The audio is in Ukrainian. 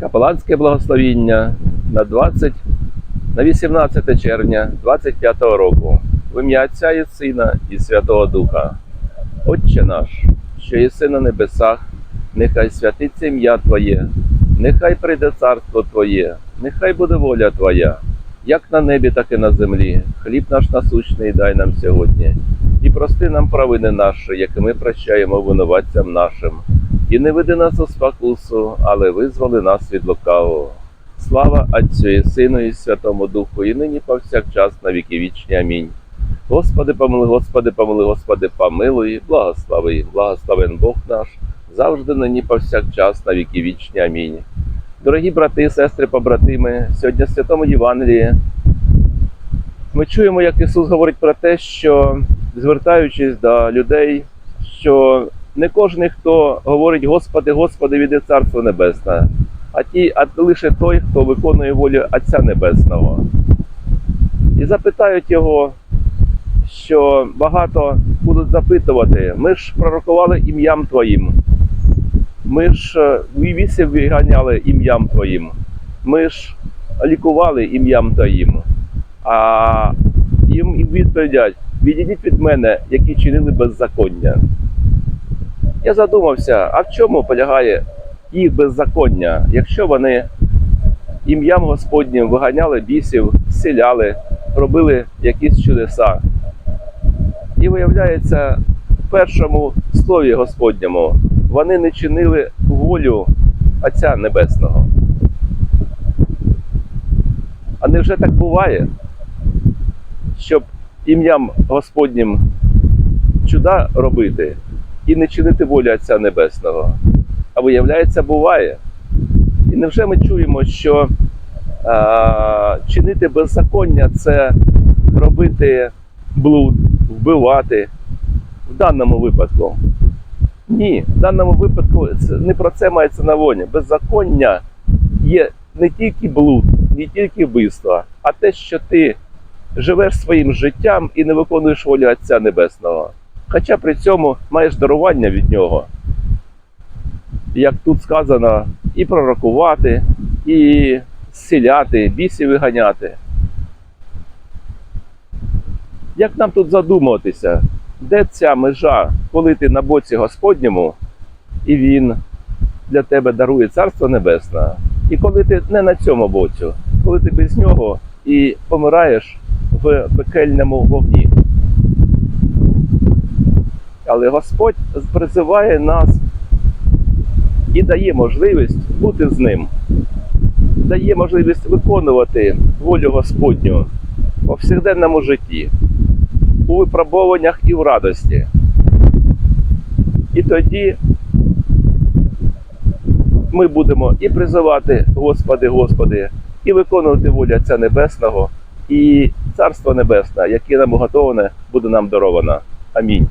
Капеланське благословіння на 20, на 18 червня 25 року. В ім'я Отця і Сина і Святого Духа. Отче наш, що єси на небесах, нехай святиться ім'я Твоє, нехай прийде царство Твоє, нехай буде воля Твоя, як на небі, так і на землі. Хліб наш насущний дай нам сьогодні. І прости нам провини наші, як і ми прощаємо винуватцям нашим. І не веди нас у спокусу, але визволи нас від лукавого. Слава Отцю і Сину і Святому Духу, і нині повсякчас на віки вічні. Амінь. Господи, помилуй, Господи, помилуй, Господи, помилуй, благослови, благословен Бог наш, завжди нині повсякчас на віки вічні. Амінь. Дорогі брати, сестри, побратими, сьогодні в Святому Євангелії ми чуємо, як Ісус говорить про те, що звертаючись до людей, що не кожен, хто говорить Господи, Господи, віде Царство Небесне, а ті, а лише той, хто виконує волю Отця Небесного. І запитають його, що багато будуть запитувати: ми ж пророкували ім'ям Твоїм, ми ж е, вісів виганяли ім'ям Твоїм, ми ж лікували ім'ям Твоїм. А їм відповідять: відійдіть від мене, які чинили беззаконня. Я задумався, а в чому полягає їх беззаконня, якщо вони ім'ям Господнім виганяли бісів, зціляли, робили якісь чудеса. І виявляється, в першому слові Господньому вони не чинили волю Отця Небесного. А невже так буває, щоб ім'ям Господнім чуда робити і не чинити волю Отця Небесного? А виявляється, буває. І невже ми чуємо, що а, чинити беззаконня це робити блуд, вбивати в даному випадку? Ні, в даному випадку це не про це мається на воні. Беззаконня є не тільки блуд, не тільки вбивство, а те, що ти живеш своїм життям і не виконуєш волю Отця Небесного. Хоча при цьому маєш дарування від нього. Як тут сказано, і пророкувати, і зціляти, бісів виганяти. Як нам тут задумуватися, де ця межа, коли ти на боці Господньому, і Він для тебе дарує Царство Небесне, і коли ти не на цьому боці, коли ти без нього і помираєш в пекельному вогні. Але Господь призиває нас і дає можливість бути з ним, дає можливість виконувати волю Господню у повсякденному житті, у випробуваннях і в радості. І тоді ми будемо і призивати Господи, Господи, і виконувати волю Отця Небесного, і Царство Небесне, яке нам уготоване, буде нам даровано. Амінь.